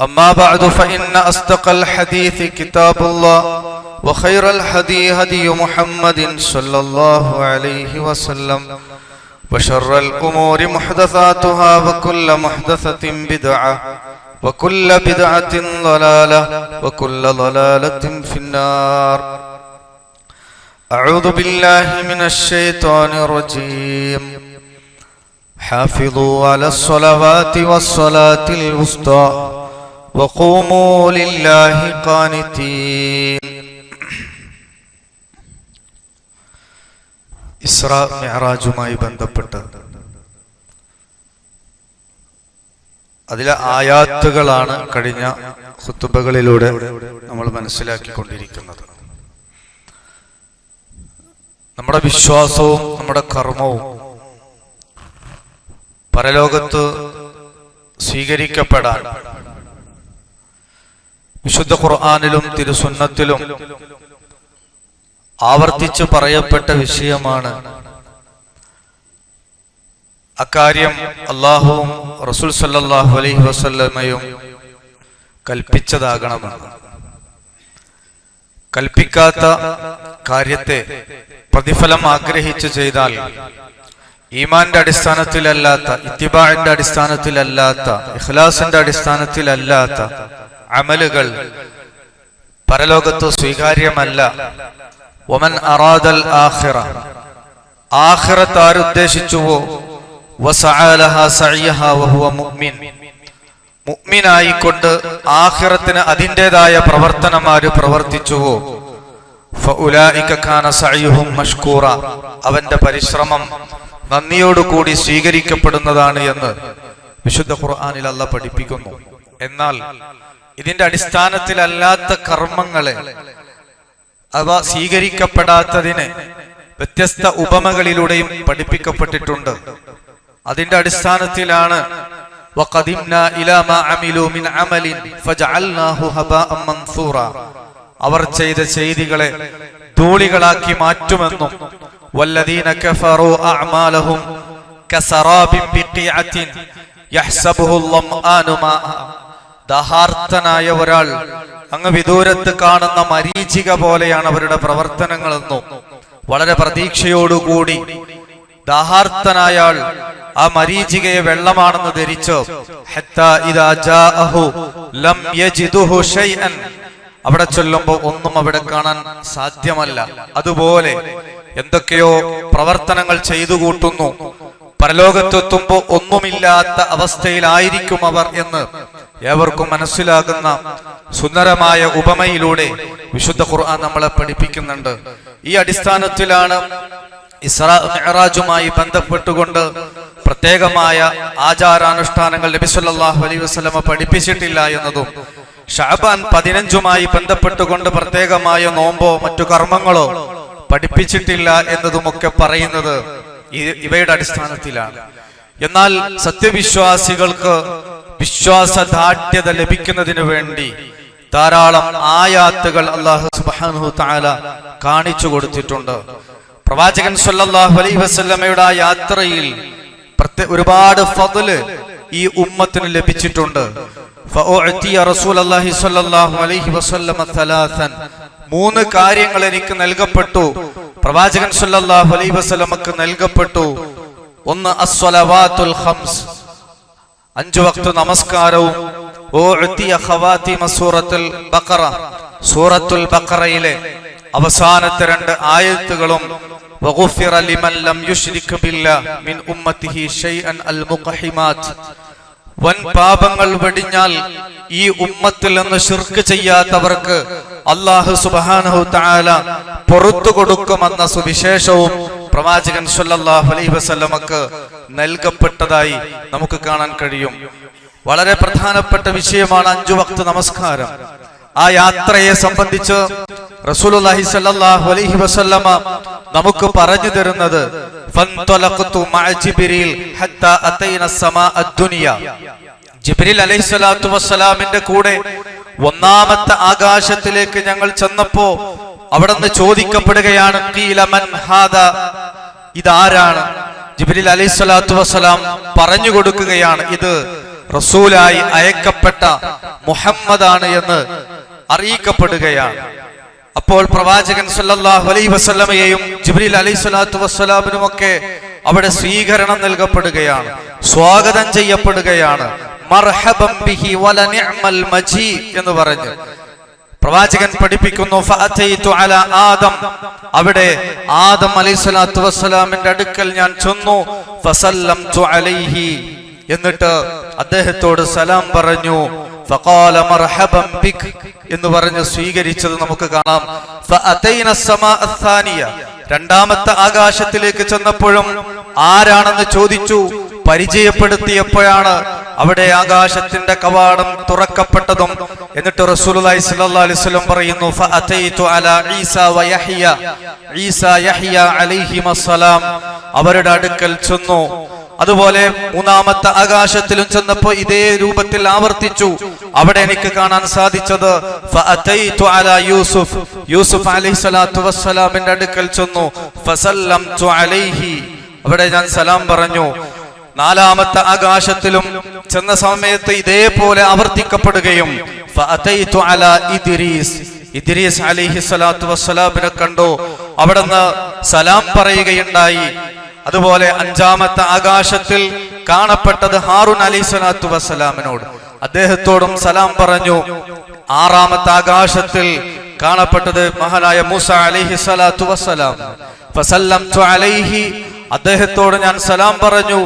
أما بعد فإن أصدق الحديث كتاب الله وخير الهدي هدي محمد صلى الله عليه وسلم وشر الأمور محدثاتها وكل محدثة بدعة وكل بدعة ضلالة وكل ضلالة في النار. أعوذ بالله من الشيطان الرجيم. حافظوا على الصلوات والصلاة الوسطى. وقوموا لله قانتين ഇസ്രാ മെഹറാജുമായി ബന്ധപ്പെട്ട് അതിലെ ആയാത്തുകളാണ് കഴിഞ്ഞ കുത്തുബകളിലൂടെ നമ്മൾ മനസ്സിലാക്കിക്കൊണ്ടിരിക്കുന്നത് നമ്മുടെ വിശ്വാസവും നമ്മുടെ കർമ്മവും പരലോകത്ത് സ്വീകരിക്കപ്പെടാൻ വിശുദ്ധ ഖുർആാനിലും തിരുസുന്നത്തിലും ആവർത്തിച്ചു പറയപ്പെട്ട വിഷയമാണ് അക്കാര്യം അള്ളാഹുവും റസൂൽ സല്ലാഹു അലൈഹി വസല്ലമയും കൽപ്പിച്ചതാകണമെന്ന്. കൽപ്പിക്കാത്ത കാര്യത്തെ പ്രതിഫലം ആഗ്രഹിച്ചു ചെയ്താൽ ഈമാന്റെ അടിസ്ഥാനത്തിലല്ലാത്ത ഇത്തിബാഴിന്റെ അടിസ്ഥാനത്തിലല്ലാത്ത ഇഖ്ലാസിന്റെ അടിസ്ഥാനത്തിലല്ലാത്ത അമലുകൾ പരലോകത്ത് സ്വീകാര്യമല്ല. ഒമൻ അറാദൽ ആഖിറ. ആഖിറത്ത് ആരുദ്ദേശിച്ചുവോ മുഅ്മിനായിക്കൊണ്ട് ആഹിറത്തിന് അതിന്റെതായ പ്രവർത്തനം ആര് പ്രവർത്തിച്ചുവോ? മഷ്കൂറ. അവന്റെ പരിശ്രമം നന്ദിയോടുകൂടി സ്വീകരിക്കപ്പെടുന്നതാണ് എന്ന് വിശുദ്ധ ഖുർആാനിൽ അല്ല പഠിപ്പിക്കുന്നു. എന്നാൽ ഇതിന്റെ അടിസ്ഥാനത്തിലല്ലാത്ത കർമ്മങ്ങളെ അവ സ്വീകരിക്കപ്പെടാത്തതിന് വ്യത്യസ്ത ഉപമകളിലൂടെയും പഠിപ്പിക്കപ്പെട്ടിട്ടുണ്ട്. അതിന്റെ അടിസ്ഥാനത്തിലാണ് അവർ ചെയ്ത ചെയ്തികളെ ധൂളികളാക്കി മാറ്റുമെന്നും മാഅ ദഹാർത്തനായ ഒരാൾ അങ്ങ് വിദൂരത്ത് കാണുന്ന മരീചിക പോലെയാണ് അവരുടെ പ്രവർത്തനങ്ങളെന്നും വളരെ പ്രതീക്ഷയോടുകൂടി ദാഹാർത്തനായാൾ ആ മരീചികയെ വെള്ളമാണെന്ന് ധരിച്ചു അവിടെ ചൊല്ലുമ്പോൾ ഒന്നും അവിടെ കാണാൻ സാധ്യമല്ല. അതുപോലെ എന്തൊക്കെയോ പ്രവർത്തനങ്ങൾ ചെയ്തു കൂട്ടുന്നു. പരലോകത്തെത്തുമ്പോ ഒന്നുമില്ലാത്ത അവസ്ഥയിലായിരിക്കും അവർ എന്ന് ഏവർക്കും മനസ്സിലാകുന്ന സുന്ദരമായ ഉപമയിലൂടെ വിശുദ്ധ ഖുർആൻ നമ്മളെ പഠിപ്പിക്കുന്നുണ്ട്. ഈ അടിസ്ഥാനത്തിലാണ് ഇസ്രാ മെഹറാജുമായി ബന്ധപ്പെട്ടുകൊണ്ട് പ്രത്യേകമായ ആചാരാനുഷ്ഠാനങ്ങൾ നബിസ്വല്ലാഹു അലൈഹി വസ്ലമ പഠിപ്പിച്ചിട്ടില്ല എന്നതും ഷാബാൻ പതിനഞ്ചുമായി ബന്ധപ്പെട്ടുകൊണ്ട് പ്രത്യേകമായ നോമ്പോ മറ്റു കർമ്മങ്ങളോ പഠിപ്പിച്ചിട്ടില്ല എന്നതുമൊക്കെ പറയുന്നത് ഇവയുടെ അടിസ്ഥാനത്തിലാണ്. എന്നാൽ സത്യവിശ്വാസികൾക്ക് വിശ്വാസദാഠ്യത ലഭിക്കുന്നതിന് വേണ്ടി ധാരാളം ആയാത്തുകൾ അള്ളാഹു സുബാനു താല കാണിച്ചു കൊടുത്തിട്ടുണ്ട്. പ്രവാചകൻ സല്ലാഹു അലൈഹി വസല്ലമയുടെ ആ യാത്രയിൽ ഒരുപാട് ഫതിൽ ഈ ഉമ്മത്തിന് ലഭിച്ചിട്ടുണ്ട്. മൂന്ന് കാര്യങ്ങൾ എനിക്ക് നൽകപ്പെട്ടു. പ്രവാചകൻ സല്ലല്ലാഹു അലൈഹി വസല്ലമക്ക് നൽകപ്പെട്ടു. ഒന്ന് അസ്വലവാത്തുൽ ഖംസ്. അഞ്ചു വക്ത നമസ്കാരവും ഖവാതിമ സൂറത്തുൽ ബഖറയിലെ അവസാനത്തെ രണ്ട് ആയത്തുകളും വഗുഫിറ ലിമൻ ലം യുശ്രിക് ബില്ലാഹി മിൻ ഉമ്മത്തിഹി ഷൈഅൻ അൽ മുഖഹിമാത്ത് വൻ പാപങ്ങൾ വെടിഞ്ഞാൽ ഈ ഉമ്മത്തിൽ നിന്ന് ശിർക്ക് ചെയ്യാത്തവർക്ക് അള്ളാഹു സുബാനഹു താല പുറത്തു കൊടുക്കുമെന്ന സുവിശേഷവും പ്രവാചകൻ സല്ലല്ലാഹു അലൈഹി വസല്ലമക്ക് നൽകപ്പെട്ടതായി നമുക്ക് കാണാൻ കഴിയും. വളരെ പ്രധാനപ്പെട്ട വിഷയമാണ് അഞ്ചു വക്ത് നമസ്കാരം. ആ യാത്രയെ സംബന്ധിച്ച് റസൂലുള്ളാഹി സ്വല്ലല്ലാഹു അലൈഹി വസല്ലമ നമുക്ക് പറഞ്ഞു തരുന്നത് ഫൻതലഖതു മഅ ജിബ്രീൽ ഹത്താ അതൈന സമാ അദ്ദുനിയ ജിബ്രീൽ അലൈഹി സ്വലാത്തു വസ്സലാമിന്റെ കൂടെ ഒന്നാമത്തെ ആകാശത്തിലേക്ക് ഞങ്ങൾ ചെന്നപ്പോ അവിടുന്ന് ചോദിക്കപ്പെടുകയാണ് "ഖീല മൻ ഹാദാ?" ഇതാരാണ്? ജിബ്രീൽ അലൈഹി സ്വലാത്തു വസ്സലാം പറഞ്ഞു കൊടുക്കുകയാണ് ഇത് റസൂലായി അയക്കപ്പെട്ട മുഹമ്മദാണ് എന്ന്. അറിയിക്കപ്പെടുകയാണ്. അപ്പോൾ പ്രവാചകൻ സല്ലാഹു അലൈ വസ്ലമയെയും ജിബ്രീൽ അലൈഹി സ്വലാത്തു വസ്സലാമിനും ഒക്കെ അവിടെ സ്വീകരണം നൽകപ്പെടുകയാണ്. സ്വാഗതം ചെയ്യപ്പെടുകയാണ്. എന്ന് പറഞ്ഞു. പ്രവാചകൻ പഠിപ്പിക്കുന്നു ആദം. അവിടെ ആദം അലൈഹി സ്വലാത്തു വസ്സലാമിന്റെ അടുക്കൽ ഞാൻ ചെന്നു എന്നിട്ട് അദ്ദേഹത്തോട് സലാം പറഞ്ഞു ഫഖാല മർഹബൻ ബിക് എന്ന് പറഞ്ഞ് സ്വീകരിച്ചത് നമുക്ക് കാണാം. ഫഅതൈന സമാ അഥാനിയ രണ്ടാമത്തെ ആകാശത്തിലേക്ക് ചെന്നപ്പോഴും ആരാണെന്ന് ചോദിച്ചു പരിചയപ്പെടുത്തിയപ്പോഴാണ് അവിടെ ആകാശത്തിന്റെ കവാടം തുറക്കപ്പെട്ടതും. എന്നിട്ട് റസൂലുള്ളാഹി സ്വല്ലല്ലാഹു അലൈഹി വസല്ലം പറയുന്നു അലാ വയഹ്യ. യഹ്യ അവരുടെ അടുക്കൽ ചെന്നു. അതുപോലെ മൂന്നാമത്തെ ആകാശത്തിലും ചെന്നപ്പോ ഇതേ രൂപത്തിൽ ആവർത്തിച്ചു. അവിടെ എനിക്ക് കാണാൻ സാധിച്ചത് യൂസുഫ്. യൂസുഫ് വസ്സലാമിന്റെ അടുക്കൽ ചെന്നു. അലൈഹി. അവിടെ ഞാൻ സലാം പറഞ്ഞു. നാലാമത്തെ ആകാശത്തിലും ചെന്ന സമയത്ത് ഇതേപോലെ ആവർത്തിക്കപ്പെടുകയും ഇദ്രീസ്. അലൈഹി സ്വലാത്തു വസ്സലാമിനെ കണ്ടു. അവിടുന്ന് സലാം പറയുകയുണ്ടായി. അതുപോലെ അഞ്ചാമത്തെ ആകാശത്തിൽ കാണപ്പെട്ടത് ഹാറൂൻ അലി സ്വലാത്തു വസ്സലാമിനോട്. അദ്ദേഹത്തോടും സലാം പറഞ്ഞു ആറാമത്തെ ആകാശത്തിൽ കാണപ്പെട്ടത് മഹാനായ മൂസ അലിഹി സ്വലാത്തു വസ്സലാം അലൈഹി അദ്ദേഹത്തോട് ഞാൻ സലാം പറഞ്ഞു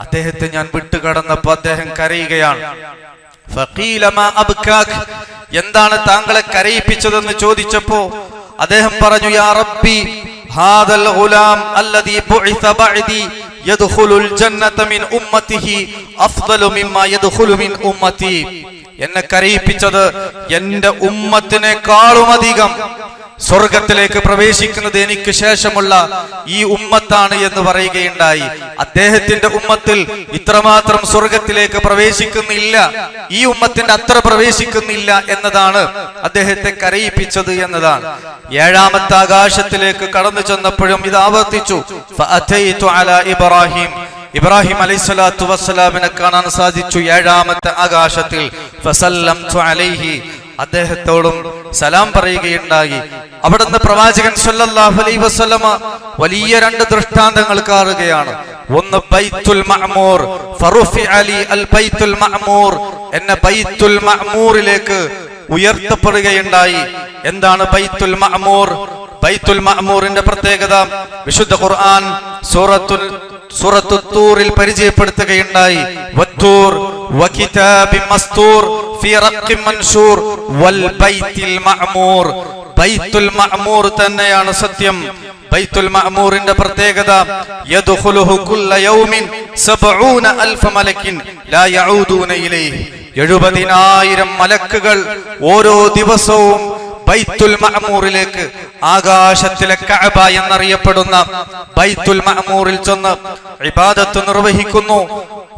അദ്ദേഹത്തെ ഞാൻ വിട്ടുകടന്നപ്പോൾ അദ്ദേഹം കരയുകയാണ്. എന്താണ് താങ്കളെ കരയിപ്പിച്ചതെന്ന് ചോദിച്ചപ്പോ അദ്ദേഹം പറഞ്ഞു യാ റബ്ബി ഹാദൽ മിൻ അഫ്ദലു മിമ്മാ മിൻ എന്നെ കരയിപ്പിച്ചത് എന്റെ ഉമ്മത്തിനേക്കാളും അധികം സ്വർഗത്തിലേക്ക് പ്രവേശിക്കുന്നത് എനിക്ക് ശേഷമുള്ള ഈ ഉമ്മത്താണ് എന്ന് പറയുകയുണ്ടായി. അദ്ദേഹത്തിന്റെ ഉമ്മത്തിൽ ഇത്രമാത്രം സ്വർഗത്തിലേക്ക് പ്രവേശിക്കുന്നില്ല. ഈ ഉമ്മത്തിന്റെ അത്ര പ്രവേശിക്കുന്നില്ല എന്നതാണ് അദ്ദേഹത്തെ കരയിപ്പിച്ചത് എന്നതാണ്. ഏഴാമത്തെ ആകാശത്തിലേക്ക് കടന്നു ചെന്നപ്പോഴും ഇത് ആവർത്തിച്ചു. ഇബ്രാഹിം. ഇബ്രാഹിം അലൈഹി സ്വലാത്തു വസ്സലാമിനെ കാണാൻ സാധിച്ചു ഏഴാമത്തെ ആകാശത്തിൽ. അലൈഹി. അദ്ദേഹത്തോടും സലാം പറയുകയുണ്ടായി. അവിടുന്ന് പ്രവാചകൻ സല്ലല്ലാഹു അലൈഹി വസല്ലമ വലിയ രണ്ട് ദൃഷ്ടാന്തങ്ങൾ കാണുകയാണ് ഒന്ന് ബൈത്തുൽ മഅമൂർ ഫറുഫി അലി അൽ ബൈത്തുൽ മഅമൂർ എന്ന ബൈത്തുൽ മഅമൂറിലേക്ക് ഉയർത്തപ്പെടുകയുണ്ടായി. എന്താണ് ബൈത്തുൽ മഅമൂർ? ബൈത്തുൽ മഅമൂറിന്റെ പ്രത്യേകത വിശുദ്ധ ഖുർആൻ സൂറത്തുൽ സൂറത്തു തൂറിൽ പരിചയപ്പെടുത്തുകയുണ്ടായി. വത്തൂർ വകിതാബി മസ്തൂർ ഫീ റഖി മൻസൂർ വൽ ബൈത്തിൽ മഅമൂർ. ബൈത്തുൽ മഅമൂർ തന്നെയാണ് സത്യം. ബൈത്തുൽ മഅമൂറിന്റെ പ്രത്യേകത യദ്ഖുലുഹു കുല്ല യൗമിൻ 70 അൽഫ മലക്കിൻ ലാ യഊദൂന ഇലൈഹി. എഴുപതിനായിരം മലക്കുകൾ ഓരോ ദിവസവും ബൈത്തുൽ മഅമൂറിലേക്ക് ആകാശത്തിലെ കഅബ എന്നറിയപ്പെടുന്ന ബൈത്തുൽ മഅമൂറിൽ ചെന്ന് ഇബാദത്ത് നിർവഹിക്കുന്നു.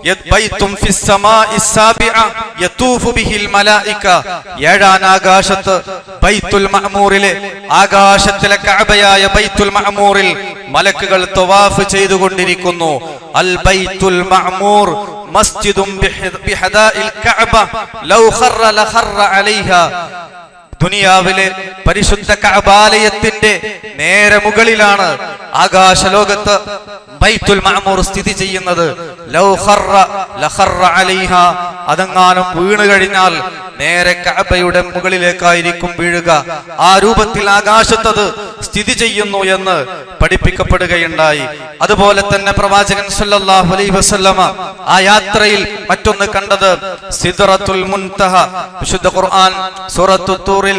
യത് ബൈത്തും ഫിസ് സമാഇ സാബിഅ യതൂഫു ബിഹിൽ മലായിക. ഏഴാം ആകാശത്ത് ബൈത്തുൽ മഅമൂറിലെ ആകാശത്തിലെ കഅബയായ ബൈത്തുൽ മഅമൂറിൽ മലക്കുകൾ തവാഫ് ചെയ്തുകൊണ്ടിരിക്കുന്നു. അൽ ബൈത്തുൽ മഅമൂർ മസ്ജിദും ബിഹദ- ബിഹദാഇൽ കഅബ ലൗ ഖറ ലഖറ അലൈഹ. ദുനിയാവിലെ പരിശുദ്ധ കഅബാലയത്തിന്റെ നേരെ മുകളിലാണ് ആകാശലോകത്ത് ബൈത്തുൽ മഅമൂർ സ്ഥിതി ചെയ്യുന്നത്. അതെങ്ങാനും വീണ് കഴിഞ്ഞാൽ നേരെ കഅബയുടെ മുകളിലേക്കായിരിക്കും വീഴുക. ആ രൂപത്തിൽ ആകാശത്തത് സ്ഥിതി ചെയ്യുന്നു എന്ന് പഠിപ്പിക്കപ്പെടുകയുണ്ടായി. അതുപോലെ തന്നെ പ്രവാചകൻ സല്ലല്ലാഹു അലൈഹി വസല്ലമ ആ യാത്രയിൽ മറ്റൊന്ന് കണ്ടത് സിദ്റത്തുൽ മുൻതഹ. വിശുദ്ധ ഖുർആൻ സൂറത്തു തൂറിൽ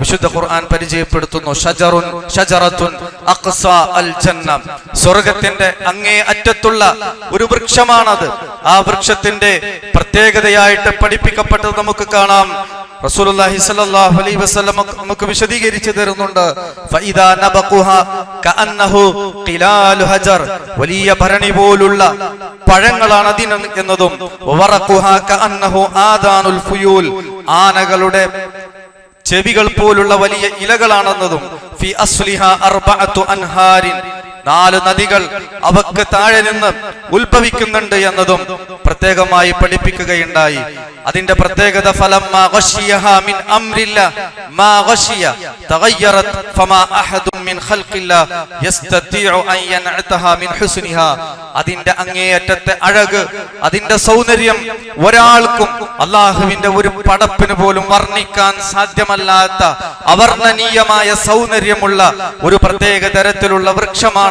വിശുദ്ധ ഖുർആൻ പരിചയപ്പെടുത്തുന്നു. ഷജറുൻ ഷജറത്തുൻ അഖ്സ അൽ ജന്ന. സ്വർഗത്തിന്റെ അങ്ങേ അറ്റത്തുള്ള ഒരു വൃക്ഷമാണത്. ആ വൃക്ഷത്തിന്റെ പ്രത്യേകതയായിട്ട് പഠിപ്പിക്കപ്പെട്ടത് നമുക്ക് കാണാം. റസൂലുള്ളാഹി സ്വല്ലല്ലാഹു അലൈഹി വസല്ലം നമുക്ക് വിശദീകരിച്ചു തരുന്നുണ്ട്. ഫഇദാ നബഖുഹ കഅന്നഹു ഖിലാലു ഹജർ. വലിയ ഭരണി പോലുള്ള പഴങ്ങളാണ് അതിന് എന്നതും. വറഖുഹ കഅന്നഹു ആദാനുൽ ഫുയൂൽ. ആനകളുടെ ചെവികൾ പോലുള്ള വലിയ ഇലകളാണെന്നതും ഫി അർബഅത്തു അൻഹാരിൻ. നാല് നദികൾ അവക്ക് താഴെ നിന്ന് ഉത്ഭവിക്കുന്നുണ്ട് എന്നതും പ്രത്യേകമായി പഠിപ്പിക്കുകയുണ്ടായി. അതിന്റെ പ്രത്യേകത ഫലം അതിന്റെ അങ്ങേയറ്റത്തെ അഴക് അതിന്റെ സൗന്ദര്യം ഒരാൾക്കും അള്ളാഹുവിന്റെ ഒരു പടപ്പിന് പോലും വർണിക്കാൻ സാധ്യമല്ലാത്ത അവർണനീയമായ സൗന്ദര്യമുള്ള ഒരു പ്രത്യേക തരത്തിലുള്ള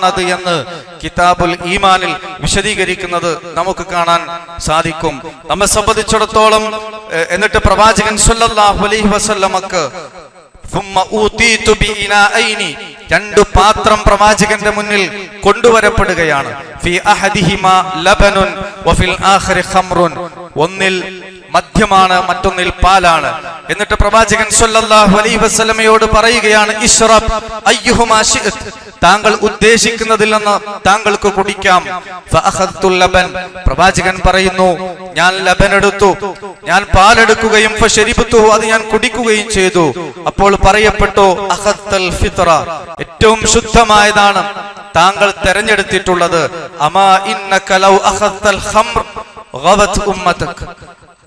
എന്താണത് എന്ന് കിതാബുൽ ഈമാനിൽ വിശദീകരിക്കുന്നത് നമുക്ക് കാണാൻ സാധിക്കും. നമ്മെ സംബന്ധിച്ചിടത്തോളം എന്നിട്ട് പ്രവാചകൻ സുല്ലാഹു അലൈഹി വസല്ലമക്ക് രണ്ട് പാത്രം പ്രവാചകന്റെ മുന്നിൽ കൊണ്ടുവരപ്പെടുകയാണ്. ഫി അഹദിഹിമ ലബനുൻ വഫിൽ ആഖിരി ഖംറുൻ. ഒന്നിൽ മദ്യമാണ് മറ്റൊന്നിൽ പാലാണ്. എന്നിട്ട് പ്രവാചകൻ സല്ലല്ലാഹു അലൈഹി വസല്ലമയോട് പറയുകയാണ് ഇശ്റബ് അയ്യുഹുമാ ശിഅത്. താങ്കൾ ഉദ്ദേശിക്കുന്നതിൽ നിന്ന് താങ്കൾക്ക് കുടിക്കാം. ഫഅഖദ്തുൽ ലബൻ. പ്രവാചകൻ പറയുന്നു ഞാൻ ലബൻ എടുത്തു. ഞാൻ പാലെടുക്കുകയും ഫശരിബത്തുഹു അത് ഞാൻ കുടിക്കുകയും ചെയ്തു. അപ്പോൾ പറയപ്പെട്ടു അഖദ്തൽ ഫിത്ര. ഏറ്റവും ശുദ്ധമായതാണ് താങ്കൾ തെരഞ്ഞെടുത്തിട്ടുള്ളത്. അമാ ഇന്നക ലൗ ഖംർ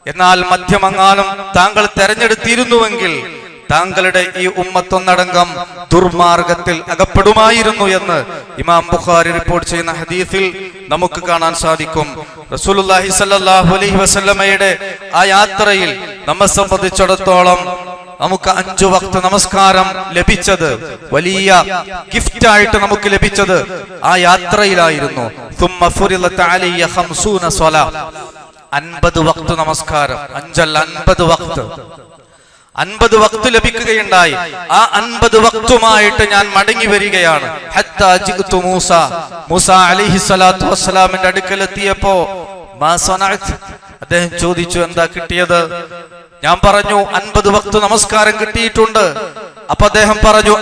എന്നാൽ മധ്യമങ്ങാനും താങ്കൾ തെരഞ്ഞെടുത്തിരുന്നുവെങ്കിൽ താങ്കളുടെ ഈ ഉമ്മത്തൊന്നടങ്കം ദുർമാർഗത്തിൽ അകപ്പെടുമായിരുന്നു എന്ന് ഇമാം ബുഖാരി റിപ്പോർട്ട് ചെയ്യുന്ന ഹദീഫിൽ നമുക്ക് കാണാൻ സാധിക്കും. റസൂലുള്ളാഹി സല്ലാഹു അലൈഹി വസല്ലമയുടെ ആ യാത്രയിൽ നമ്മെ സംബന്ധിച്ചിടത്തോളം നമുക്ക് അഞ്ചു വക്ത നമസ്കാരം ലഭിച്ചത് വലിയ ഗിഫ്റ്റ് ആയിട്ട് നമുക്ക് ലഭിച്ചത് ആ യാത്രയിലായിരുന്നു. അൻപത് വക്ത നമസ്കാരം. അഞ്ചല്ല അൻപത് വക്ത്. അൻപത് വക്ത് ലഭിക്കുകയുണ്ടായി. ആ അൻപത് വക്തുമായിട്ട് ഞാൻ മടങ്ങി വരികയാണ്. മൂസ. മൂസ അലിഹി സ്വലാത്തു വസ്സലാമിന്റെ അടുക്കലെത്തിയപ്പോ അദ്ദേഹം ചോദിച്ചു എന്താ കിട്ടിയത്? ഞാൻ പറഞ്ഞു അൻപത് വക്ത് നമസ്കാരം കിട്ടിയിട്ടുണ്ട്. അപ്പൊ അദ്ദേഹം പറഞ്ഞു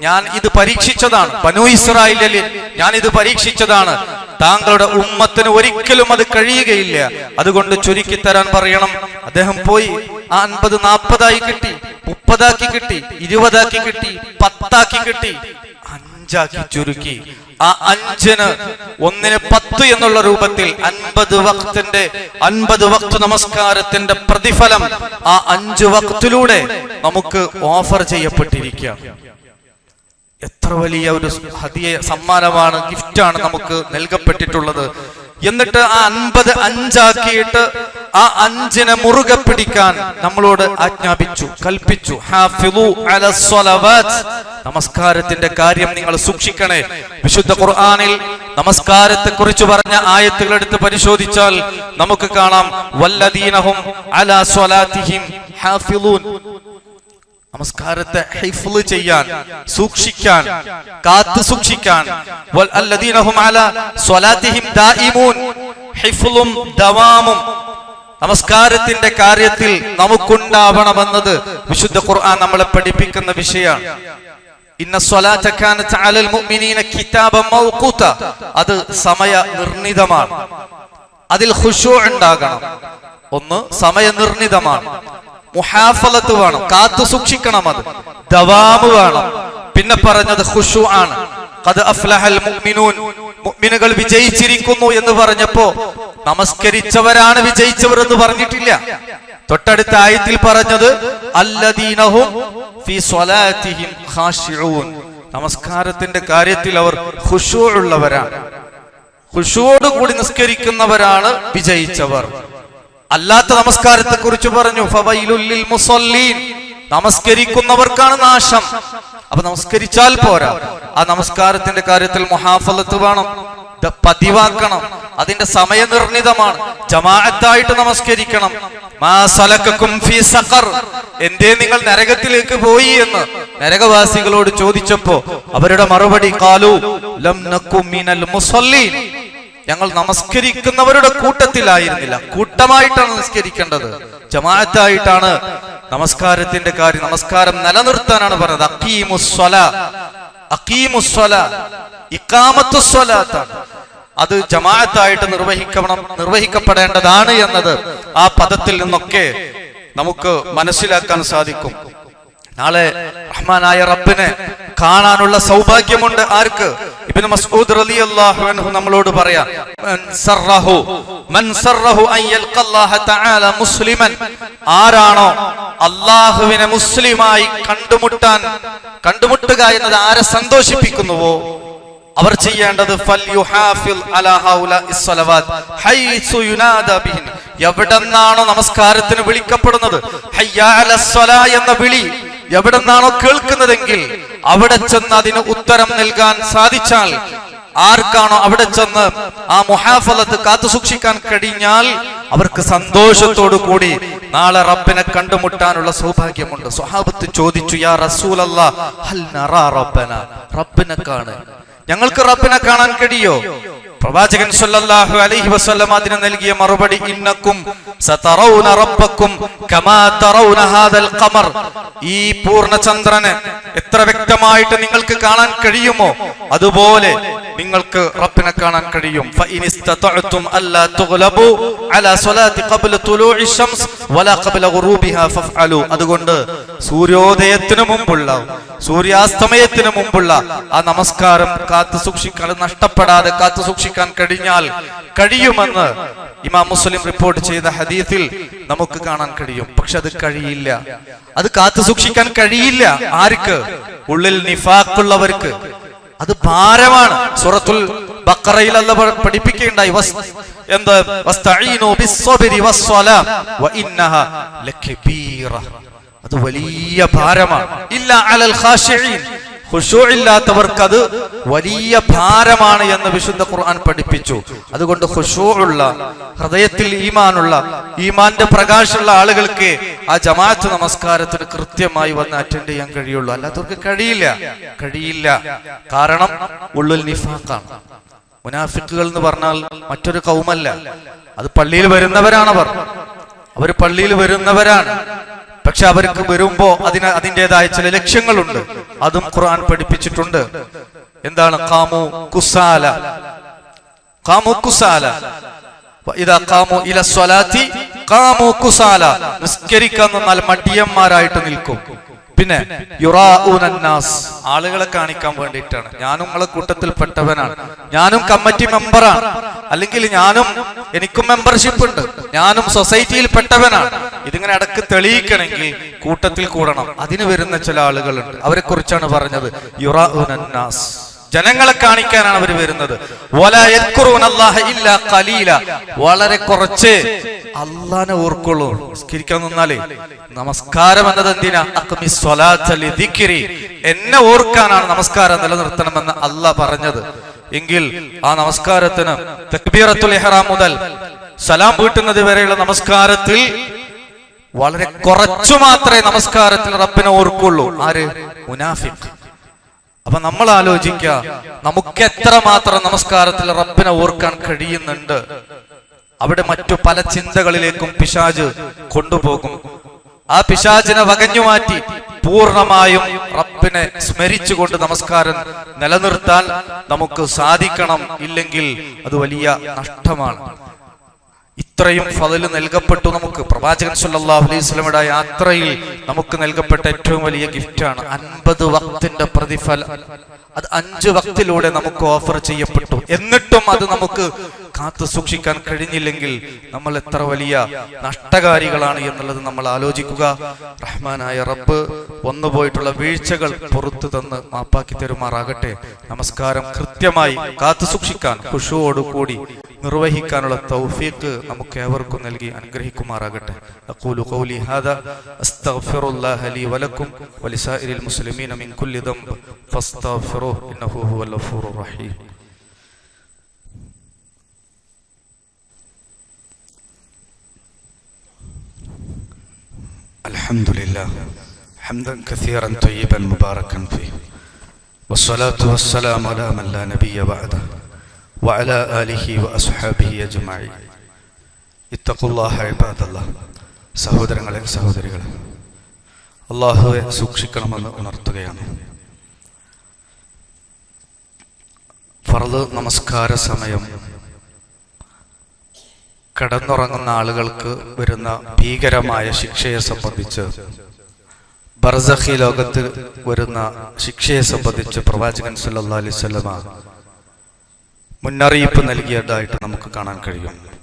ഞാൻ ഇത് പരീക്ഷിച്ചതാണ് ബനു ഇസ്രായേലിൽ ഞാൻ ഇത് പരീക്ഷിച്ചതാണ്. താങ്കളുടെ ഉമ്മത്തിന് ഒരിക്കലും അത് കഴിയുകയില്ല. അതുകൊണ്ട് ചുരുക്കി തരാൻ പറയണം. അദ്ദേഹം പോയി ആ അൻപത് നാൽപ്പതായി കിട്ടി. മുപ്പതാക്കി കിട്ടി ഇരുപതാക്കി കിട്ടി പത്താക്കി കിട്ടി. അഞ്ചാക്കി ചുരുക്കി. ആ അഞ്ചിന് ഒന്നിന് പത്ത് എന്നുള്ള രൂപത്തിൽ അൻപത് വക്തിന്റെ അൻപത് വക്ത് നമസ്കാരത്തിന്റെ പ്രതിഫലം ആ അഞ്ച് വക്തിലൂടെ നമുക്ക് ഓഫർ ചെയ്യപ്പെട്ടിരിക്കുക. എത്ര വലിയ ഒരു ഹതിയ സമ്മാനമാണ് ഗിഫ്റ്റാണ് നമുക്ക് നൽകപ്പെട്ടിട്ടുള്ളത്. എന്നിട്ട് ആ അൻപത് അഞ്ചാക്കിയിട്ട് ആ അഞ്ചിനെ മുറുകെ പിടിക്കാൻ നമ്മളോട് ആജ്ഞാപിച്ചു കൽപ്പിച്ചു. നമസ്കാരത്തിന്റെ കാര്യം നിങ്ങൾ സൂക്ഷിക്കണേ. വിശുദ്ധ ഖുർആാനിൽ നമസ്കാരത്തെ കുറിച്ച് പറഞ്ഞ ആയത്തുകൾ എടുത്ത് പരിശോധിച്ചാൽ നമുക്ക് കാണാം. വല്ലദീനഹും അല സ്വലാത്തിഹിം ഹാഫിളൂൻ നമസ്കാരത്തെ ഹിഫ്ള് ചെയ്യാൻ സൂക്ഷിക്കാൻ കാത്തു സൂക്ഷിക്കാൻ. ഹിഫ്ളും ദവാമും നമസ്കാരത്തിന്റെ കാര്യത്തിൽ നമുക്കുണ്ടാവണമെന്നത് വിശുദ്ധ ഖുർആൻ നമ്മളെ പഠിപ്പിക്കുന്ന വിഷയമാണ്. അത് സമയ നിർണിതമാണ്. അതിൽ ഖുഷു ഉണ്ടാകണം. ഒന്ന് സമയനിർണിതമാണ് മുഹാഫലത്ത് വേണം കാത്തു സൂക്ഷിക്കണം അത്. ദവാമ് വേണം. പിന്നെ പറഞ്ഞത് ഖുഷു ആണ്. മുഅ്മിനുകൾ വിജയിച്ചിരിക്കുന്നു എന്ന് പറഞ്ഞപ്പോ നമസ്കരിച്ചവരാണ് വിജയിച്ചവർ എന്ന് പറഞ്ഞിട്ടില്ല. തൊട്ടടുത്ത ആയത്തിൽ പറഞ്ഞത് അല്ലദീനഹും ഫി സ്വലാത്തിഹിം ഖാശിഊൻ നമസ്കാരത്തിന്റെ കാര്യത്തിൽ അവർ ഖുശൂഉള്ളവരാണ് ഉള്ളവരാണ് കൂടി നിസ്കരിക്കുന്നവരാണ് വിജയിച്ചവർ. അല്ലാത്ത നമസ്കാരത്തെ കുറിച്ച് പറഞ്ഞു ഫവൈലുല്ലിൽ മുസല്ലീൻ. നമസ്കരിക്കുന്നവർക്കാണ് നാശം. അപ്പൊ നമസ്കരിച്ചാൽ പോരാ. ആ നമസ്കാരത്തിന്റെ കാര്യത്തിൽ മുഹാഫലത്ത് വേണം. പതിവാക്കണം. അതിന്റെ സമയനിർണിതമാണ്. ജമാഅത്തായിട്ട് നമസ്കരിക്കണം. എന്തേ നിങ്ങൾ നരകത്തിലേക്ക് പോയി എന്ന് നരകവാസികളോട് ചോദിച്ചപ്പോ അവരുടെ മറുപടി കാലു ലം നക്കും മുസല്ലീൻ. ഞങ്ങൾ നമസ്കരിക്കുന്നവരുടെ കൂട്ടത്തിലായിരുന്നില്ല. കൂട്ടമായിട്ടാണ് നമസ്കരിക്കേണ്ടത്. ജമാഅത്തായിട്ടാണ് നമസ്കാരത്തിന്റെ കാര്യം നമസ്കാരം നിലനിർത്താനാണ് പറഞ്ഞത്. അക്കീമുസ്വല അക്കീമുസ്വല ഇക്കാമത്തുസ്വലാത്താണ് അത് ജമാഅത്തായിട്ട് നിർവഹിക്കണം നിർവഹിക്കപ്പെടേണ്ടതാണ് എന്നത് ആ പദത്തിൽ നിന്നൊക്കെ നമുക്ക് മനസ്സിലാക്കാൻ സാധിക്കും. നാളെ റഹ്മാനായ റബ്ബിനെ കാണാനുള്ള സൗഭാഗ്യമുണ്ട് ആർക്ക്? ഇബ്നു മസ്ഊദ് റളിയല്ലാഹു അൻഹു നമ്മളോട് പറയാ മൻ സറഹു മൻ സറഹു അൻ യൽഖല്ലാഹ തആല മുസ്ലിമൻ. ആരാണോ അല്ലാഹുവിനെ മുസ്ലിമായി കണ്ടുമുട്ടാൻ കണ്ടുമുട്ടുക എന്നത് ആരെ സന്തോഷിപ്പിക്കുന്നുവോ? അവർ ചെയ്യേണ്ടത് എവിടെന്നാണോ നമസ്കാരത്തിന് വിളിക്കപ്പെടുന്നത് എന്ന വിളി. എവിടെന്നാണോ കേൾക്കുന്നതെങ്കിൽ അവിടെ ചെന്ന് അതിന് ഉത്തരം നൽകാൻ സാധിച്ചാൽ ആർക്കാണോ അവിടെ ചെന്ന് ആ മുഹാഫലത്ത് കാത്തു സൂക്ഷിക്കാൻ കഴിഞ്ഞാൽ അവർക്ക് സന്തോഷത്തോടു കൂടി നാളെ റബ്ബിനെ കണ്ടുമുട്ടാനുള്ള സൗഭാഗ്യമുണ്ട്. സ്വഹാബത്ത് ചോദിച്ചു യാ റസൂലല്ല റബ്ബിനെ? കാണ് ഞങ്ങൾക്ക് റബ്ബിനെ കാണാൻ കഴിയോ? പ്രവാചകൻ സല്ലല്ലാഹു അലൈഹി വസല്ലം അതിന് നൽകിയ മറുപടി ഇന്നക്കും സതറൗന റബ്ബക്കും കമാ തറൗന ഹാദൽ ഖമർ. ഈ പൂർണചന്ദ്രനെ എത്ര വ്യക്തമായിട്ട് നിങ്ങൾക്ക് കാണാൻ കഴിയുമോ? അതുപോലെ നിങ്ങൾക്ക് റബ്ബിനെ കാണാൻ കഴിയും. ഫ ഇസ്തതഅതും അല്ലാ തുഗ്ലബു അലാ സ്വലാത്തി ഖബ്ല തുലൂഇ ശംസ് വലാ ഖബ്ല ഗുറൂബിഹാ ഫഫ്അലു. അതുകൊണ്ട് സൂര്യോദയത്തിനു മുമ്പുള്ള സൂര്യാസ്തമയത്തിനു മുമ്പുള്ള ആ നമസ്കാരം കാത്തു സൂക്ഷിക്കാൻ നഷ്ടപ്പെടാതെ കാത്തു സൂക്ഷിക്കാൻ കഴിഞ്ഞാൽ കഴിയുമെന്ന് ഇമാം മുസ്ലിം റിപ്പോർട്ട് ചെയ്ത ഹദീസിൽ നമുക്ക് കാണാൻ കഴിയും. പക്ഷെ അത് കഴിയില്ല. അത് കാത്തു സൂക്ഷിക്കാൻ കഴിയില്ല. ആർക്ക്? ഉള്ളിൽ നിഫാക്കുള്ളവർക്ക് അത് ഭാരമാണ്. സുറത്തുൽ ബക്കറയിൽ അല്ല പഠിപ്പിക്കുകയുണ്ടായി എന്ത്? അത് വലിയ ഭാരമാണ്. ഇല്ല അലൽ ഖുശൂ ഇല്ലാത്തവർക്ക് അത് വലിയ ഭാരമാണ് എന്ന് വിശുദ്ധ ഖുർആൻ പഠിപ്പിച്ചു. അതുകൊണ്ട് ഹുഷൂ ഉള്ള ഹൃദയത്തിൽ ഈമാനുള്ള ഈമാന്റെ പ്രകാശമുള്ള ആളുകൾക്ക് ആ ജമാഅത്ത് നമസ്കാരത്തിന് കൃത്യമായി വന്ന് അറ്റൻഡ് ചെയ്യാൻ കഴിയുള്ളൂ. അല്ലാത്തവർക്ക് കഴിയില്ല. കഴിയില്ല. കാരണം ഉള്ളിൽ നിഫാഖാണ്. മുനാഫിക്കുകൾ എന്ന് പറഞ്ഞാൽ മറ്റൊരു കൗമല്ല. അത് പള്ളിയിൽ വരുന്നവരാണവർ. അവർ പള്ളിയിൽ വരുന്നവരാണ്. പക്ഷെ അവർക്ക് വരുമ്പോ അതിന് അതിന്റെതായ ചില ലക്ഷ്യങ്ങളുണ്ട്. അതും ഖുർആൻ പഠിപ്പിച്ചിട്ടുണ്ട്. എന്താണ്? കാമു കുസാല. കാമു കുസാല. ഇതാ കാമു ഇല സ്വലാത്തി കാമു കുസാല. നിസ്കരിക്കാൻ നിന്നാൽ മടിയന്മാരായിട്ട് നിൽക്കും. പിന്നെ യുറാഊനന്നാസ് ആളുകളെ കാണിക്കാൻ വേണ്ടിയിട്ടാണ്. ഞാനും നിങ്ങളെ കൂട്ടത്തിൽ പെട്ടവനാണ് ഞാനും കമ്മിറ്റി മെമ്പറാണ്. അല്ലെങ്കിൽ ഞാനും എനിക്കും മെമ്പർഷിപ്പ് ഉണ്ട്. ഞാനും സൊസൈറ്റിയിൽ പെട്ടവനാണ് ഇതിങ്ങനെ ഇടയ്ക്ക് തെളിയിക്കണമെങ്കിൽ കൂട്ടത്തിൽ കൂടണം. അതിന് വരുന്ന ചില ആളുകളുണ്ട്. അവരെ കുറിച്ചാണ് പറഞ്ഞത് യുറാസ് ജനങ്ങളെ കാണിക്കാനാണ് അവർ വരുന്നത്. വളരെ കുറച്ച് അള്ളാനെ ഓർക്കുള്ളൂ. നമസ്കരിക്കാൻ നിന്നാലേ. നമസ്കാരം എന്നത് എന്തിനാ. എന്നെ ഓർക്കാനാണ് നമസ്കാരം നിലനിർത്തണമെന്ന് അല്ല പറഞ്ഞത്. എങ്കിൽ ആ നമസ്കാരത്തിന് തക്ബീറത്തുൽ ഇഹ്റാം മുതൽ സലാം വീട്ടുന്നത് വരെയുള്ള നമസ്കാരത്തിൽ വളരെ കുറച്ചു മാത്രമേ നമസ്കാരത്തിൽ റബ്ബിനെ ഓർക്കുള്ളൂ. ആര്? മുനാഫിഖ്. അപ്പൊ നമ്മൾ ആലോചിക്കുക നമുക്ക് എത്ര മാത്രം നമസ്കാരത്തിൽ റബ്ബിനെ ഓർക്കാൻ കഴിയുന്നുണ്ട്? അവിടെ മറ്റു പല ചിന്തകളിലേക്കും പിശാജ് കൊണ്ടുപോകും. ആ പിശാചിനെ വകഞ്ഞു മാറ്റി പൂർണമായും റബ്ബിനെ സ്മരിച്ചുകൊണ്ട് നമസ്കാരം നിലനിർത്താൻ നമുക്ക് സാധിക്കണം ഇല്ലെങ്കിൽ അത് വലിയ നഷ്ടമാണ്. ഇത്രയും ഫതിൽ നൽകപ്പെട്ടു നമുക്ക്. പ്രവാചകൻ സല്ലല്ലാഹു അലൈഹി വസല്ലമയുടെ യാത്രയിൽ നമുക്ക് നൽകപ്പെട്ട ഏറ്റവും വലിയ ഗിഫ്റ്റാണ് അൻപത് വക്തിന്റെ പ്രതിഫലം. അത് അഞ്ച് വക്തിലൂടെ നമുക്ക് ഓഫർ ചെയ്യപ്പെട്ടു. എന്നിട്ടും അത് നമുക്ക് കാത്തു സൂക്ഷിക്കാൻ കഴിഞ്ഞില്ലെങ്കിൽ നമ്മൾ എത്ര വലിയ നഷ്ടകാരികളാണ് എന്നുള്ളത് നമ്മൾ ആലോചിക്കുക. റഹ്മാനായ റബ്ബ് വന്നുപോയിട്ടുള്ള വീഴ്ചകൾ പുറത്തു തന്ന് മാപ്പാക്കി തരുമാറാകട്ടെ. നമസ്കാരം കൃത്യമായി കാത്തു സൂക്ഷിക്കാൻ ഖുഷുവോടുകൂടി നിർവഹിക്കാനുള്ള തൗഫീക്ക് നമുക്ക് ഏവർക്കും നൽകി അനുഗ്രഹിക്കുമാറാകട്ടെ അഖൂലു ഖൗലി ഹാദാ അസ്തഗ്ഫിറുല്ലാഹ ലി വലക്കും വലിസായിരിൽ മുസ്ലിമീന മിൻ കുല്ലി ദംബ് ഫസ്തഗ്ഫിറുഹു ഇന്നഹു ഹുവൽ ഗഫൂറുർ റഹീം الحمد لله حمدا كثيرا طيبا مباركا فيه والصلاة والسلام على من لا نبي بعده وعلى آله وأصحابه أجمعين ഇത്തക്കുല്ലാഹിബാദല്ല സഹോദരങ്ങളെ സഹോദരികളെ അള്ളാഹുവെ സൂക്ഷിക്കണമെന്ന് ഉണർത്തുകയാണ്. ഫറദ് നമസ്കാര സമയം. കിടന്നുറങ്ങുന്ന ആളുകൾക്ക് വരുന്ന ഭീകരമായ ശിക്ഷയെ സംബന്ധിച്ച് ബർസഖി ലോകത്തിൽ വരുന്ന ശിക്ഷയെ സംബന്ധിച്ച് പ്രവാചകൻ സല്ലാ അലൈവല്ലമ മുന്നറിയിപ്പ് നൽകിയതായിട്ട് നമുക്ക് കാണാൻ കഴിയും.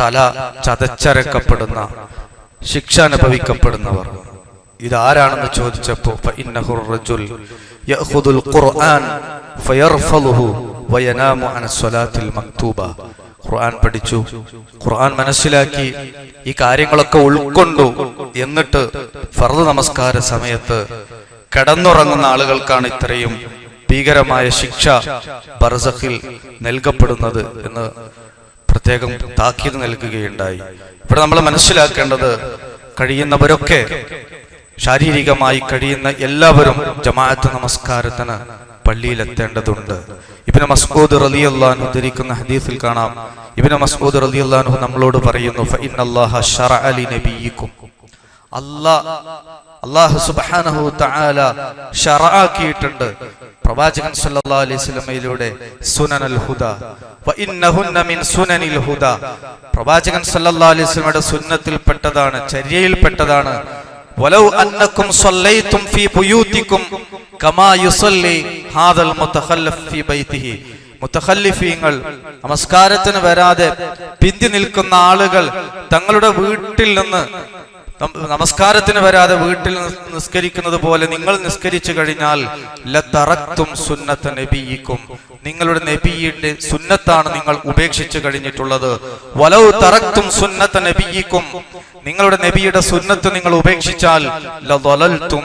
തല ചതച്ചരക്കപ്പെടുന്ന ശിക്ഷ അനുഭവിക്കപ്പെടുന്നവർ. ഇതാരാണെന്ന് ചോദിച്ചപ്പോൾ ഖുർആൻ പഠിച്ചു. ഖുർആൻ മനസ്സിലാക്കി ഈ കാര്യങ്ങളൊക്കെ ഉൾക്കൊണ്ടു എന്നിട്ട് ഫർദ് നമസ്കാര സമയത്ത് കിടന്നുറങ്ങുന്ന ആളുകൾക്കാണ് ഇത്രയും ഭീകരമായ ശിക്ഷ ബർസഖിൽ നൽകപ്പെടുന്നത് എന്ന് പ്രത്യേകം താക്കീത് നൽകുകയുണ്ടായി. ഇവിടെ നമ്മൾ മനസ്സിലാക്കേണ്ടത് കഴിയുന്നവരൊക്കെ ശാരീരികമായി കഴിയുന്ന എല്ലാവരും ജമാഅത്ത് നമസ്കാരത്തിന് പള്ളിയിലെത്തേണ്ടതുണ്ട്. ഇബിന് മസ്ഊദ് റളിയല്ലാഹു ഉദ്ധരിക്കുന്ന ഹദീസിൽ കാണാം. ഇബിന് മസ്ഊദ് റളിയല്ലാഹു നമ്മളോട് പറയുന്നു ഫഇന്നല്ലാഹ ശറഅ ലിനബിയിക്കും പ്രവാചകൻ സല്ലല്ലാഹു അലൈഹി വഇന്നഹുന്ന മിൻ പ്രവാചകൻ സല്ലല്ലാഹു അലൈഹി വസല്ലമയുടെ സുന്നത്തിൽപ്പെട്ടതാണ് ചര്യയിൽപ്പെട്ടതാണ്. വലൗ സല്ലൈതും ഫീ കമാ ഹാദൽ മുതഖല്ലഫ് ഫീ ബൈതിഹി. നമസ്കാരത്തിന് വരാതെ പിന്തി നിൽക്കുന്ന ആളുകൾ തങ്ങളുടെ വീട്ടിൽ നിന്ന് നമസ്കാരത്തിന് വരാതെ വീട്ടിൽ നിസ്കരിക്കുന്നത് പോലെ നിങ്ങൾ നിസ്കരിച്ചു കഴിഞ്ഞാൽ ലത്തറത്തും സുന്നത്ത് നബിയിക്കും. നിങ്ങളുടെ നബിയുടെ സുന്നത്താണ് നിങ്ങൾ ഉപേക്ഷിച്ചു കഴിഞ്ഞിട്ടുള്ളത്. വലവ് തറക്തും സുന്നത്ത് നബിയിക്കും. നിങ്ങളുടെ നബിയുടെ സുന്നത്ത് നിങ്ങൾ ഉപേക്ഷിച്ചാൽ ലദലൽതും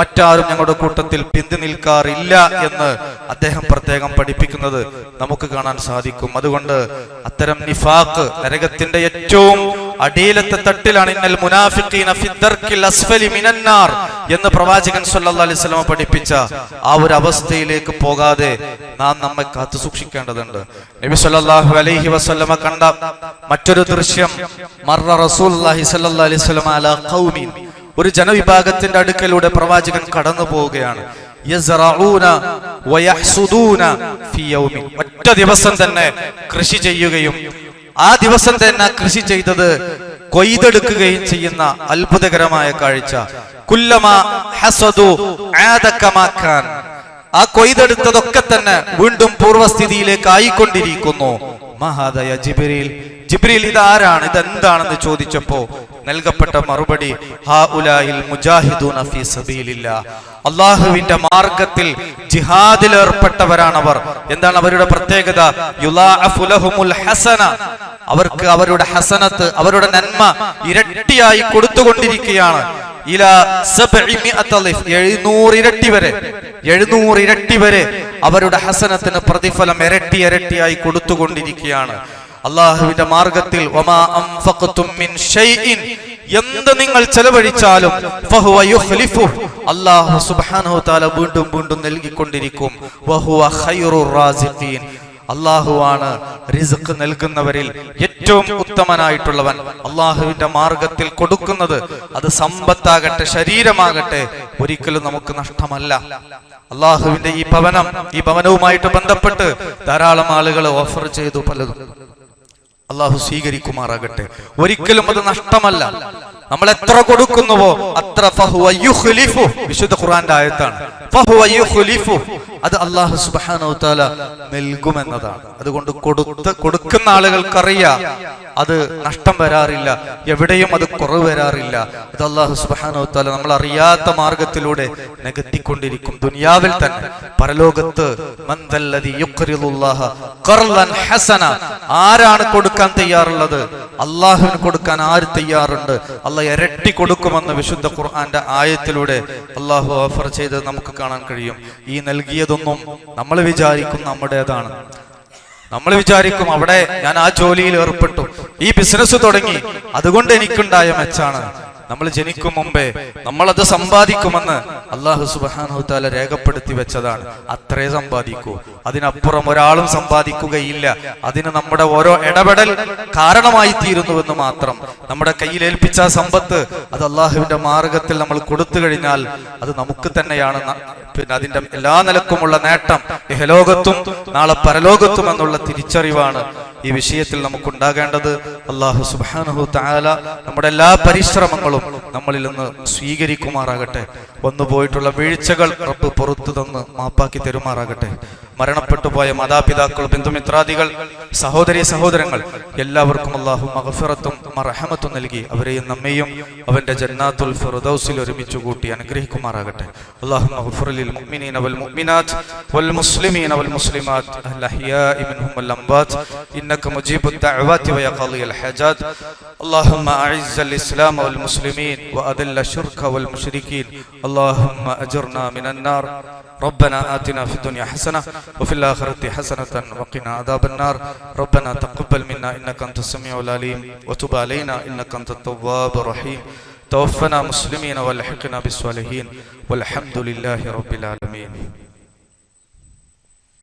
മറ്റാരും ഞങ്ങളുടെ കൂട്ടത്തിൽ പിന്തി നിൽക്കാറില്ല എന്ന് അദ്ദേഹം പ്രത്യേകം പഠിപ്പിക്കുന്നത് നമുക്ക് കാണാൻ സാധിക്കും. അതുകൊണ്ട് അത്തരം നിഫാഖ് നരകത്തിന്റെ ഏറ്റവും അടിയിലത്തെ തട്ടിലാണ്. ഇന്നൽ മുനാഫിഖീന ഫിദ്ദർക്കിൽ അസ്ഫലി മിനന്നാർ എന്ന് പ്രവാചകൻ സല്ലല്ലാഹു അലൈഹി വസല്ലം പഠിപ്പിച്ച ആ ഒരു അവസ്ഥയിലേക്ക് പോകാതെ നാം നമ്മെ കാത്തു സൂക്ഷിക്കേണ്ടതുണ്ട്. നബി സല്ലല്ലാഹു അലൈഹി വസല്ലമ കണ്ട മറ്റൊരു ദൃശ്യം മർറ റസൂലുള്ളാഹി സല്ലല്ലാഹു അലൈഹി വസല്ലമ അലാ ഖൗമിൻ. ഒരു ജനവിഭാഗത്തിന്റെ അടുക്കലൂടെ പ്രവാചകൻ കടന്നു പോവുകയാണ്. ഒറ്റ ദിവസം തന്നെ കൃഷി ചെയ്യുകയും ആ ദിവസം തന്നെ കൃഷി ചെയ്തത് കൊയ്തെടുക്കുകയും ചെയ്യുന്ന അത്ഭുതകരമായ കാഴ്ച. കുല്ലമ. ആ കൊയ്തെടുത്തതൊക്കെ തന്നെ വീണ്ടും പൂർവസ്ഥിതിയിലേക്ക് ആയിക്കൊണ്ടിരിക്കുന്നു. മഹാദയ ജിബ്രീൽ. ജിബ്രീൽ ഇതാരാണ്? ഇതെന്താണെന്ന് ചോദിച്ചപ്പോ നൽകപ്പെട്ട മറുപടി അള്ളാഹുവിന്റെ മാർഗത്തിൽ ജിഹാദിൽ ഏർപ്പെട്ടവരാണവർ. എന്താണ് അവരുടെ പ്രത്യേകത? ഹസന. അവർക്ക് അവരുടെ ഹസനത്ത് അവരുടെ നന്മ ഇരട്ടിയായി കൊടുത്തുകൊണ്ടിരിക്കുകയാണ്. ഇരട്ടി വരെ എഴുന്നൂറ് ഇരട്ടി വരെ അവരുടെ ഹസനത്തിന് പ്രതിഫലം ഇരട്ടി ഇരട്ടിയായി കൊടുത്തുകൊണ്ടിരിക്കുകയാണ്. അള്ളാഹുവിന്റെ മാർഗത്തിൽ എന്ത് നിങ്ങൾ ചെലവഴിച്ചാലും വീണ്ടും വീണ്ടും നൽകിക്കൊണ്ടിരിക്കും. അള്ളാഹുവാണ് റിസ്ക് നൽകുന്നവരിൽ ഏറ്റവും ഉത്തമനായിട്ടുള്ളവൻ. അള്ളാഹുവിന്റെ മാർഗത്തിൽ കൊടുക്കുന്നത് അത് സമ്പത്താകട്ടെ ശരീരമാകട്ടെ ഒരിക്കലും നമുക്ക് നഷ്ടമല്ല. അള്ളാഹുവിന്റെ ഈ ഭവനം ഈ ഭവനവുമായിട്ട് ബന്ധപ്പെട്ട് ധാരാളം ആളുകൾ ഓഫർ ചെയ്തു പലതും. അള്ളാഹു സ്വീകരിക്കുമാറാകട്ടെ. ഒരിക്കലും അത് നഷ്ടമല്ല. നമ്മൾ എത്ര കൊടുക്കുന്നുവോ അത്ര വിശുദ്ധ ഖുറാന്റെ ആയത്താണ്. അത് അള്ളാഹു സുബ്ഹാനഹു തആല നൽകുമെന്നതാണ്. അതുകൊണ്ട് കൊടുത്ത് കൊടുക്കുന്ന ആളുകൾക്കറിയാം. അത് നഷ്ടം വരാറില്ല. എവിടെയും അത് കുറവ് വരാറില്ല. അത് അള്ളാഹു സുബ്ഹാനഹു തആല നമ്മൾ അറിയാത്ത മാർഗത്തിലൂടെ നികത്തിക്കൊണ്ടിരിക്കും. ദുനിയാവിൽ തന്നെ. പരലോകത്ത് ആരാണ് കൊടുക്കാൻ തയ്യാറുള്ളത്? അള്ളാഹുവിന് കൊടുക്കാൻ ആര് തയ്യാറുണ്ട്? അള്ളാഹ് ഇരട്ടി കൊടുക്കുമെന്ന് വിശുദ്ധ ഖുർആന്റെ ആയത്തിലൂടെ അള്ളാഹു ഓഫർ ചെയ്ത് നമുക്ക് കാണാൻ കഴിയും. ഈ നൽകിയതൊന്നും നമ്മൾ വിചാരിക്കും നമ്മുടേതാണ്. നമ്മൾ വിചാരിക്കും അവിടെ ഞാൻ ആ ജോലിയിൽ ഏർപ്പെട്ടു. ഈ ബിസിനസ് തുടങ്ങി. അതുകൊണ്ട് എനിക്കുണ്ടായ മെച്ചാണ്. നമ്മൾ ജനിക്കും മുമ്പേ നമ്മളത് സമ്പാദിക്കുമെന്ന് അള്ളാഹു താല രേഖപ്പെടുത്തി വെച്ചതാണ്. അത്രേ സമ്പാദിക്കൂ. അതിനപ്പുറം ഒരാളും സമ്പാദിക്കുകയില്ല. അതിന് നമ്മുടെ ഓരോ ഇടപെടൽ കാരണമായി തീരുന്നുവെന്ന് മാത്രം. നമ്മുടെ കയ്യിൽ ഏൽപ്പിച്ച സമ്പത്ത് അത് അള്ളാഹുവിന്റെ മാർഗത്തിൽ നമ്മൾ കൊടുത്തു കഴിഞ്ഞാൽ അത് നമുക്ക് തന്നെയാണ് പിന്നെ അതിന്റെ എല്ലാ നിലക്കുമുള്ള നേട്ടം. ഇഹലോകത്തും നാളെ പരലോകത്തും എന്നുള്ള തിരിച്ചറിവാണ് ഈ വിഷയത്തിൽ നമുക്കുണ്ടാകേണ്ടത്. അള്ളാഹു സുബാനുഹു താല നമ്മുടെ എല്ലാ പരിശ്രമങ്ങളും നമ്മളിൽ നിന്ന് സ്വീകരിക്കുമാറാകട്ടെ. വന്നുപോയിട്ടുള്ള വീഴ്ചകൾ റബ്ബ് പുറത്തു തന്ന് മാപ്പാക്കി തരുമാറാകട്ടെ. മരണപ്പെട്ടു പോയ മാതാപിതാക്കൾ ബന്ധുമിത്രാദികൾ സഹോദരി സഹോദരങ്ങൾ എല്ലാവർക്കും അള്ളാഹു മഹഫിറത്തും മറഹമത്തും നൽകി അവരെയും നമ്മെയും അവന്റെ ജന്നാത്തുൽ ഫിർദൗസിൽ ഒരുമിച്ച് കൂട്ടി അനുഗ്രഹിക്കുമാറാകട്ടെ അള്ളാഹു മഗ്ഫിറലിൽ മുഅ്മിനീന വൽ മുഅ്മിനാത്ത് വൽ മുസ്ലിമീന വൽ മുസ്ലിമാത്ത് അൽ അഹ്യാഇ മിൻഹും വൽ അംവാത്ത് إنك مجيب الدعوات ويا قاضي الحاجات اللهم أعز الإسلام والمسلمين وأذل الشرك والمشركين اللهم أجرنا من النار ربنا آتنا في الدنيا حسنة وفي الآخرة حسنة وقنا عذاب النار. ربنا تقبل منا إنك أنت السميع العليم وتب علينا إنك أنت التواب الرحيم. توفنا مسلمين والحقنا بالصالحين والحمد لله رب العالمين.